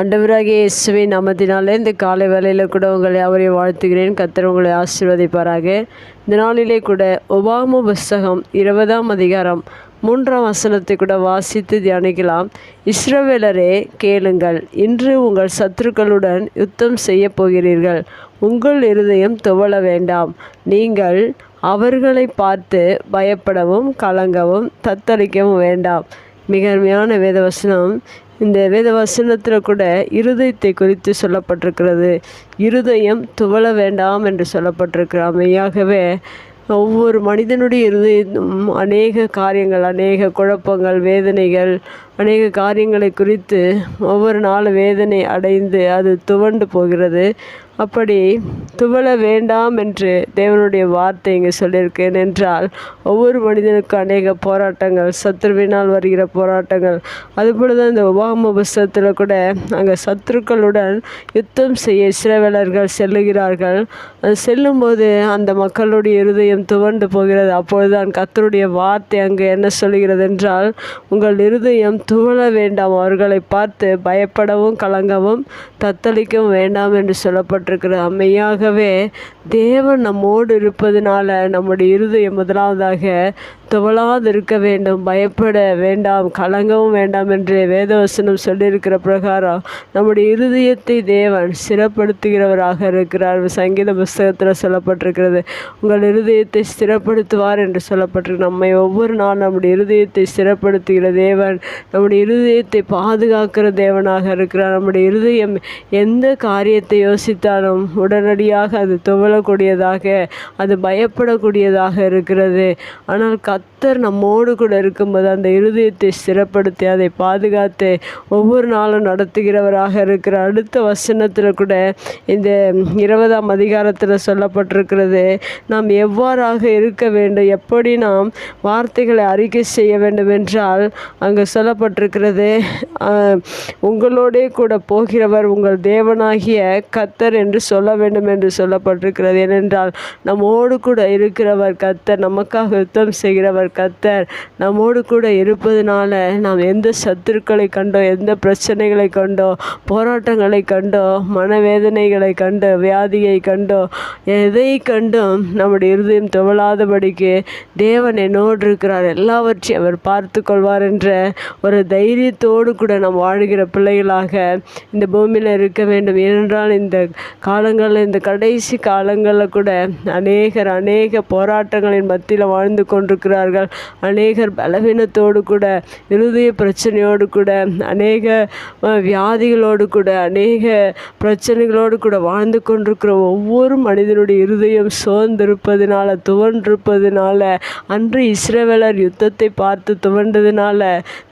ஆண்டவராகிய இயேசுவின் நாமத்தினாலே இந்த காலை வேலையில் கூட உங்களை அவரை வாழ்த்துகிறேன். கத்தர் உங்களை ஆசீர்வதிப்பாராக. இந்த நாளிலே கூட ஒபாம புஸ்தகம் இருபதாம் அதிகாரம் மூன்றாம் வசனத்தை கூட வாசித்து தியானிக்கலாம். இஸ்ரவேலரே கேளுங்கள். இன்று உங்கள் சத்துருக்களுடன் யுத்தம் செய்ய போகிறீர்கள். உங்கள் இருதயம் துவள வேண்டாம். நீங்கள் அவர்களை பார்த்து பயப்படவும் கலங்கவும் தத்தளிக்கவும் வேண்டாம். மிக அருமையான வேதவசனம். இந்த வேதவசனத்தில் கூட இருதயத்தை குறித்து சொல்லப்பட்டிருக்கிறது. இருதயம் துவள வேண்டாம் என்று சொல்லப்பட்டிருக்கிறாமையாகவே ஒவ்வொரு மனிதனுடைய இருதயம் அநேக காரியங்கள் அநேக குழப்பங்கள் வேதனைகள் அநேக காரியங்களை குறித்து ஒவ்வொரு நாளும் வேதனை அடைந்து அது துவண்டு போகிறது. அப்படி துவள வேண்டாம் என்று தேவனுடைய வார்த்தை இங்கே சொல்லியிருக்கேன் என்றால் ஒவ்வொரு மனிதனுக்கும் அநேக போராட்டங்கள் சத்ருவினால் வருகிற போராட்டங்கள். அதுபோல தான் இந்த உபாம புஸ்தகத்தில் கூட அங்கே சத்துருக்களுடன் யுத்தம் செய்ய இஸ்ரவேலர்கள் செல்லுகிறார்கள். அது செல்லும்போது அந்த மக்களுடைய இருதயம் துவண்டு போகிறது. அப்பொழுதுதான் கத்தருடைய வார்த்தை அங்கே என்ன சொல்கிறது என்றால் உங்கள் இருதயம் துவள வேண்டாம். அவர்களை பார்த்து பயப்படவும் கலங்கவும் தத்தளிக்கவும் வேண்டாம் என்று சொல்லப்பட்டிருக்கிறது அம்மையாகவே தேவன் நம்மோடு இருப்பதனால நம்முடைய இருதயம் முதலாவதாக துவளாது இருக்க வேண்டும் பயப்பட வேண்டாம் கலங்கவும் வேண்டாம் என்று வேதவசனம் சொல்லியிருக்கிற பிரகாரம் நம்முடைய இருதயத்தை தேவன் சிறப்படுத்துகிறவராக இருக்கிறார். சங்கீத புஸ்தகத்தில் சொல்லப்பட்டிருக்கிறது உங்கள் இருதயத்தை ஸ்திரப்படுத்துவார் என்று சொல்லப்பட்டிருக்கு. நம்மை ஒவ்வொரு நாள் நம்முடைய இருதயத்தை ஸ்திரப்படுத்துகிற தேவன் நம்முடைய இருதயத்தை பாதுகாக்கிற தேவனாக இருக்கிறார். நம்முடைய இருதயம் எந்த காரியத்தை யோசித்தாலும் உடனடியாக அது துவளக்கூடியதாக அது பயப்படக்கூடியதாக இருக்கிறது. ஆனால் கத் கத்தர் நம்மோடு கூட இருக்கும்போது அந்த இருதயத்தை ஸ்திரப்படுத்தி அதை பாதுகாத்து ஒவ்வொரு நாளும் நடத்துகிறவராக இருக்கிற அடுத்த வசனத்தில் கூட இந்த இருபதாம் அதிகாரத்தில் சொல்லப்பட்டிருக்கிறது நாம் எவ்வாறாக இருக்க வேண்டும் எப்படி நாம் வார்த்தைகளை அறிக்கை செய்ய வேண்டும் என்றால் அங்கே சொல்லப்பட்டிருக்கிறது உங்களோடே கூட போகிறவர் உங்கள் தேவனாகிய கத்தர் என்று சொல்ல வேண்டும் என்று சொல்லப்பட்டிருக்கிறது. ஏனென்றால் நம்மோடு கூட இருக்கிறவர் கத்தர் நமக்காக யுத்தம் ஆண்டவர் கத்தர் நம்மோடு கூட இருப்பதனால நாம் எந்த சத்துருக்களை கண்டோ எந்த பிரச்சனைகளை கண்டோ போராட்டங்களை கண்டோ மனவேதனைகளை கண்டோ வியாதியை கண்டோ எதை கண்டும் நம்முடைய இருதயம் துவளாதபடிக்கு தேவன் என்னோடு இருக்கிறார். எல்லாவற்றையும் அவர் பார்த்து கொள்வார் என்ற ஒரு தைரியத்தோடு கூட நாம் வாழ்கிற பிள்ளைகளாக இந்த பூமியில் இருக்க வேண்டும். ஏனென்றால் இந்த காலங்களில் இந்த கடைசி காலங்களில் கூட அநேகர் அநேக போராட்டங்களின் மத்தியில் வாழ்ந்து கொண்டிருக்கிறார்கள் அநேகர் பலவீனத்தோடு கூட இருதய பிரச்சனையோடு கூட அநேக வியாதிகளோடு கூட அநேக பிரச்சனைகளோடு கூட வாழ்ந்து கொண்டிருக்கிற ஒவ்வொரு மனிதனுடைய இருதயம் சோர்ந்திருப்பதினால துவண்டிருப்பதினால அன்று இஸ்ரவேலர் யுத்தத்தை பார்த்து துவண்டதினால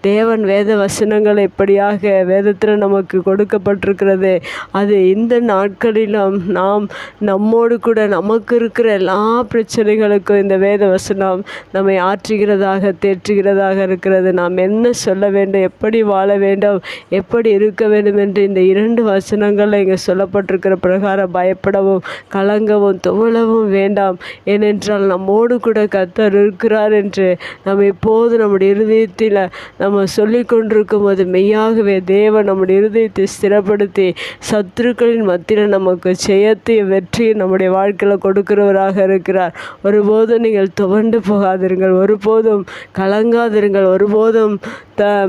தேவன் வேத வசனங்கள் எப்படியாக வேதத்தில் நமக்கு கொடுக்கப்பட்டிருக்கிறது. அது இந்த நாட்களிலும் நாம் நம்மோடு கூட நமக்கு இருக்கிற எல்லா பிரச்சனைகளுக்கும் இந்த வேத வசனம் நம்மை ஆற்றுகிறதாக தேற்றுகிறதாக இருக்கிறது. நாம் என்ன சொல்ல வேண்டும்? எப்படி வாழ வேண்டும்? எப்படி இருக்க வேண்டும் என்று இந்த இரண்டு வசனங்களில் இங்கே சொல்லப்பட்டிருக்கிற பிரகாரம் பயப்படவும் கலங்கவும் துவளவும் வேண்டாம். ஏனென்றால் நம்மோடு கூட கத்தர் இருக்கிறார் என்று நம்ம எப்போது நம்முடைய இருதயத்தில் நம்ம சொல்லி கொண்டிருக்கும் போது மெய்யாகவே தேவன் நம்முடைய இருதயத்தை ஸ்திரப்படுத்தி சத்துருக்களின் மத்தியில் நமக்கு ஜெயத்தையும் வெற்றியும் நம்முடைய வாழ்க்கையில் கொடுக்கிறவராக இருக்கிறார். ஒருபோதும் நீங்கள் துவண்டு போகாதிருங்கள். ஒருபோதும் கலங்காதிருங்கள் ஒருபோதும் த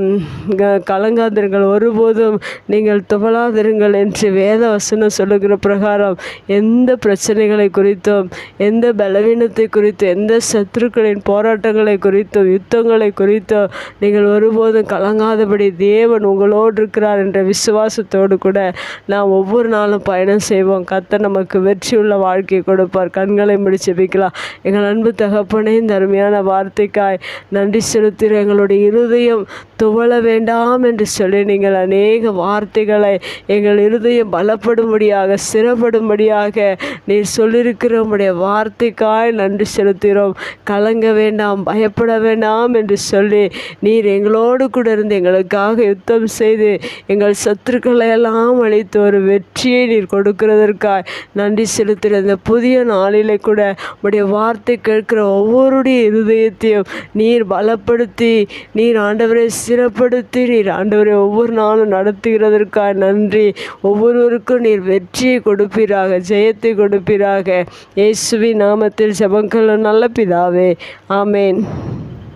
க- கலங்காதிருங்கள் ஒருபோதும் நீங்கள் துவளாதிருங்கள் என்று வேத வசனம் சொல்லுகிற பிரகாரம் எந்த பிரச்சனைகளை குறித்தும் எந்த பலவீனத்தை குறித்தும் எந்த சத்துருக்களின் போராட்டங்களை குறித்தும் யுத்தங்களை குறித்தும் நீங்கள் ஒருபோதும் கலங்காதபடி தேவன் உங்களோடு இருக்கிறார் என்ற விசுவாசத்தோடு கூட நாம் ஒவ்வொரு நாளும் பயணம் செய்வோம். கத்த நமக்கு வெற்றியுள்ள வாழ்க்கையை கொடுப்பார். கண்களை முடிச்சு வைக்கலாம் எங்கள் அன்பு தகப்பனே இந்த அருமையான வார்த்தைக்காய் நன்றி செலுத்துகிற எங்களுடைய இருதயம் துவள வேண்டாம் என்று சொல்லி நீங்கள் அநேக வார்த்தைகளை எங்கள் இருதயம் பலப்படும்படியாக சிறப்படும்படியாக நீர் சொல்லியிருக்கிற உடைய வார்த்தைக்காய் நன்றி செலுத்துகிறோம். கலங்க வேண்டாம் பயப்பட வேண்டாம் என்று சொல்லி நீர் எங்களோடு கூட இருந்து எங்களுக்காக யுத்தம் செய்து எங்கள் சத்துருக்களை எல்லாம் அழித்து ஒரு வெற்றியை நீர் கொடுக்கிறதற்காய் நன்றி செலுத்துகிற இந்த புதிய நாளிலே கூட உடைய வார்த்தை கேட்கிற ஒவ்வொருடைய இருதயத்தையும் நீர் பலப்படுத்தி நீர் ஆண்டவரை ஸ்திரப்படுத்தி நீர் ஆண்டவரை ஒவ்வொரு நாளும் நடத்துகிறதற்காக நன்றி. ஒவ்வொருவருக்கும் நீர் வெற்றியை கொடுப்பீராக ஜெயத்தை கொடுப்பீராக. இயேசுவின் நாமத்தில் ஜெபங்கள் நல்ல பிதாவே. ஆமேன்.